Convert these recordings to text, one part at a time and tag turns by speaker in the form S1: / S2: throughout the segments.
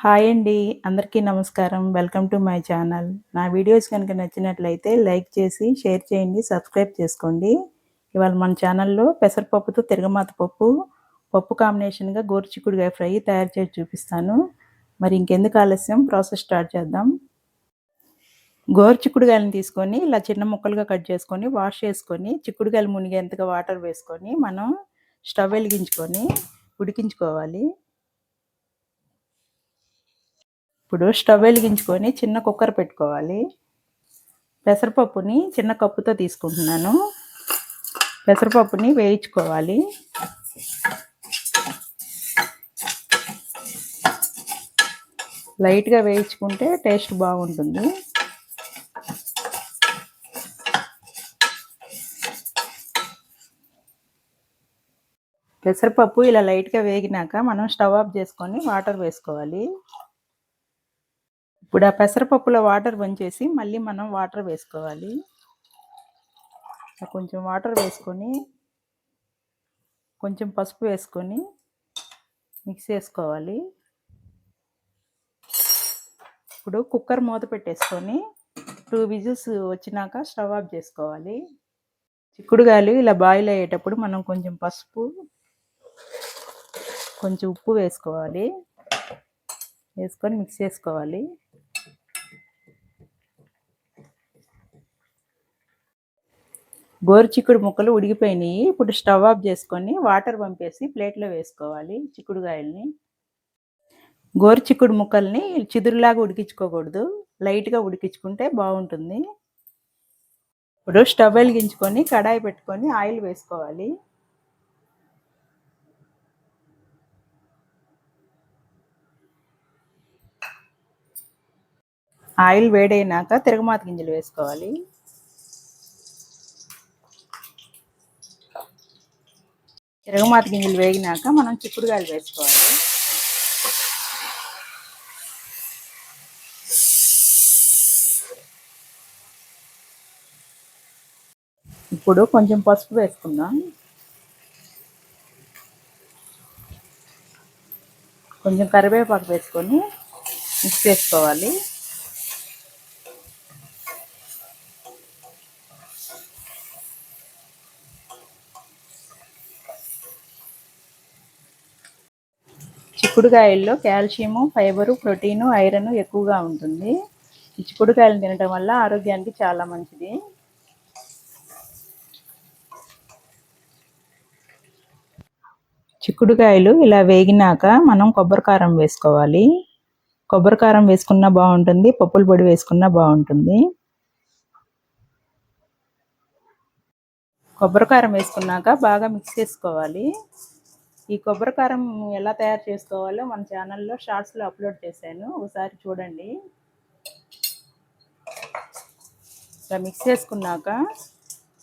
S1: Hi అండి. అందరికీ నమస్కారం. Welcome to my channel. నా వీడియోస్ కనుక నచ్చినట్లయితే లైక్ చేసి షేర్ చేయండి సబ్స్క్రైబ్ చేసుకోండి. ఇవాళ మన ఛానల్లో పెసరపప్పుతో తిరగమాత పప్పు పప్పు కాంబినేషన్గా గోరుచిక్కుడుగా ఫ్రై తయారు చేసి చూపిస్తాను. మరి ఇంకెందుకు ఆలస్యం? ప్రాసెస్ స్టార్ట్ చేద్దాం. గోరుచిక్కుడుగాయలను తీసుకొని ఇలా చిన్న ముక్కలుగా కట్ చేసుకొని వాష్ చేసుకొని చిక్కుడుగాయలు మునిగేంతగా వాటర్ వేసుకొని మనం స్టవ్ వెలిగించుకొని ఉడికించుకోవాలి. ఇప్పుడు స్టవ్ వెలిగించుకొని చిన్న కుక్కర్ పెట్టుకోవాలి. పెసరపప్పుని చిన్న కప్పుతో తీసుకుంటున్నాను. పెసరపప్పుని వేయించుకోవాలి. లైట్గా వేయించుకుంటే టేస్ట్ బాగుంటుంది. పెసరపప్పు ఇలా లైట్గా వేగినాక మనం స్టవ్ ఆఫ్ చేసుకొని వాటర్ వేసుకోవాలి. ఇప్పుడు ఆ పెసరపప్పులో వాటర్ వంచేసి మళ్ళీ మనం వాటర్ వేసుకోవాలి. కొంచెం వాటర్ వేసుకొని కొంచెం పసుపు వేసుకొని మిక్స్ చేసుకోవాలి. ఇప్పుడు కుక్కర్ మూత పెట్టేసుకొని టూ విజిల్స్ వచ్చినాక స్టవ్ ఆఫ్ చేసుకోవాలి. చిక్కుడుగాయలు ఇలా బాయిల్ అయ్యేటప్పుడు మనం కొంచెం పసుపు కొంచెం ఉప్పు వేసుకోవాలి. వేసుకొని మిక్స్ చేసుకోవాలి. గోరు చిక్కుడు ముక్కలు ఉడికిపోయినాయి. ఇప్పుడు స్టవ్ ఆఫ్ చేసుకొని వాటర్ పంపేసి ప్లేట్లో వేసుకోవాలి చిక్కుడుగాయల్ని గోరు చిక్కుడు ముక్కల్ని చిదురులాగా ఉడికించుకోకూడదు. లైట్గా ఉడికించుకుంటే బాగుంటుంది. ఇప్పుడు స్టవ్ వెలిగించుకొని కడాయి పెట్టుకొని ఆయిల్ వేసుకోవాలి. ఆయిల్ వేడైనాక తిరగమాత గింజలు వేసుకోవాలి. తిరగమాత గింజలు వేగినాక మనం చిక్కుడుగాయలు వేసుకోవాలి. ఇప్పుడు కొంచెం పసుపు వేసుకుందాం. కొంచెం కరివేపాకు వేసుకొని మిక్స్ చేసుకోవాలి. చిక్కుడుకాయల్లో కాల్షియము ఫైబరు ప్రోటీను ఐరన్ ఎక్కువగా ఉంటుంది. చిక్కుడుకాయలు తినడం వల్ల ఆరోగ్యానికి చాలా మంచిది. చిక్కుడుకాయలు ఇలా వేగినాక మనం కొబ్బరి కారం వేసుకోవాలి. కొబ్బరి కారం వేసుకున్నా బాగుంటుంది పప్పుల పొడి వేసుకున్నా బాగుంటుంది. కొబ్బరి కారం వేసుకున్నాక బాగా మిక్స్ చేసుకోవాలి. ఈ కొబ్బరి కారం ఎలా తయారు చేసుకోవాలో మన ఛానల్లో షార్ట్స్లో అప్లోడ్ చేశాను. ఒకసారి చూడండి. ఇలా మిక్స్ చేసుకున్నాక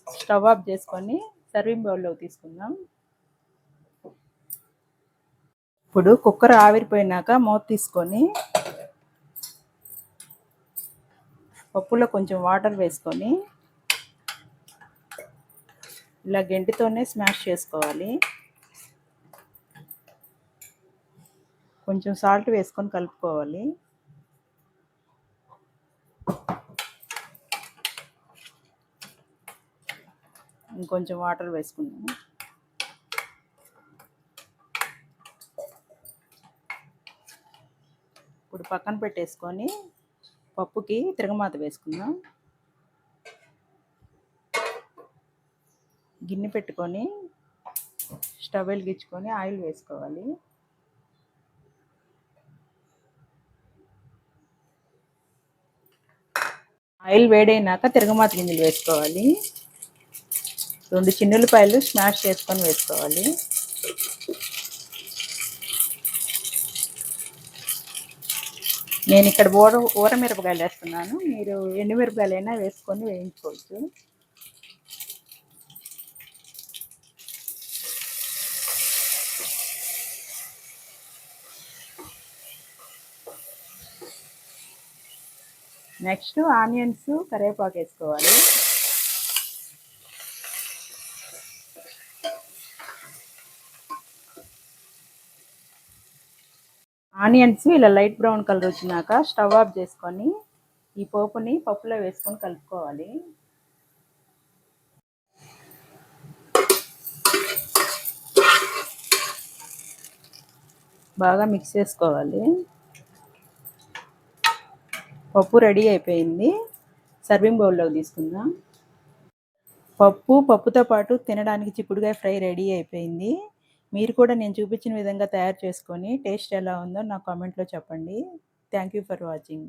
S1: స్టవ్ ఆఫ్ చేసుకొని సర్వింగ్ బౌల్లోకి తీసుకుందాం. ఇప్పుడు కుక్కర్ ఆవిరిపోయినాక మూత తీసుకొని పప్పులో కొంచెం వాటర్ వేసుకొని ఇలా గెంటితోనే స్మాష్ చేసుకోవాలి. కొంచెం సాల్ట్ వేసుకొని కలుపుకోవాలి. ఇంకొంచెం వాటర్ వేసుకుందాము. ఇప్పుడు పక్కన పెట్టేసుకొని పప్పుకి తిరగమాత వేసుకుందాం. గిన్నె పెట్టుకొని స్టవ్ వెలిగించుకొని ఆయిల్ వేసుకోవాలి. ఆయిల్ వేడైనాక తిరగమాత గింజలు వేసుకోవాలి. రెండు చిన్నులపాయలు స్మాష్ చేసుకొని వేసుకోవాలి. నేను ఇక్కడ ఊర ఊర మిరపకాయలు వేస్తున్నాను. మీరు ఎండుమిరపకాయలైనా వేసుకొని వేయించుకోవచ్చు. నెక్స్ట్ ఆనియన్స్ కరివేపాకు వేసుకోవాలి. ఆనియన్స్ ఇలా లైట్ బ్రౌన్ కలర్ వచ్చినాక స్టవ్ ఆఫ్ చేసుకొని ఈ పోపుని పప్పులో వేసుకొని కలుపుకోవాలి. బాగా మిక్స్ చేసుకోవాలి. పప్పు రెడీ అయిపోయింది. సర్వింగ్ బౌల్లోకి తీసుకుందాం. పప్పు పప్పుతో పాటు తినడానికి చిక్కుడుకాయ ఫ్రై రెడీ అయిపోయింది. మీరు కూడా నేను చూపించిన విధంగా తయారు చేసుకొని టేస్ట్ ఎలా ఉందో నా కామెంట్లో చెప్పండి. Thank you for watching.